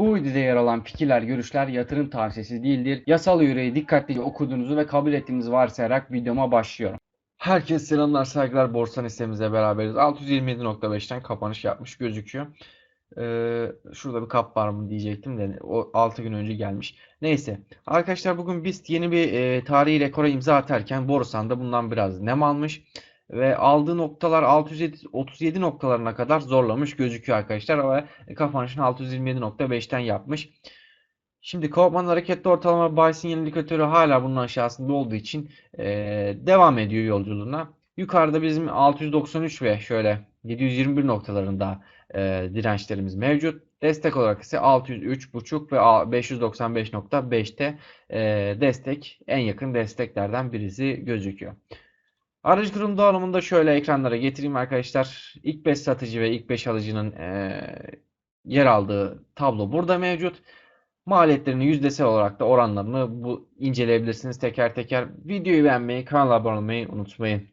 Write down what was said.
Bu videoda yer alan fikirler, görüşler yatırım tavsiyesi değildir. Yasal yüreği dikkatlice okuduğunuzu ve kabul ettiğinizi varsayarak videoma başlıyorum. Herkese selamlar, saygılar. Borsa listemizle beraberiz. 627.5'ten kapanış yapmış gözüküyor. Ee, şurada bir kap var mı diyecektim de o 6 gün önce gelmiş. Neyse. Arkadaşlar bugün BIST yeni bir e, tarihi rekora imza atarken Borusan da bundan biraz nem almış. Ve aldığı noktalar 637 noktalarına kadar zorlamış gözüküyor arkadaşlar. Ve kapanışını 627.5'ten yapmış. Şimdi Kaufman hareketli ortalama buy sinyal indikatörü hala bunun aşağısında olduğu için e, devam ediyor yolculuğuna. Yukarıda bizim 693 ve şöyle 721 noktalarında e, dirençlerimiz mevcut. Destek olarak ise 603.5 ve 595.5'te e, destek en yakın desteklerden birisi gözüküyor. Aracı kurum dağılımında şöyle ekranlara getireyim arkadaşlar. İlk 5 satıcı ve ilk 5 alıcının e, yer aldığı tablo burada mevcut. Maliyetlerini yüzdesel olarak da oranlarını bu inceleyebilirsiniz teker teker. Videoyu beğenmeyi, kanala abone olmayı unutmayın.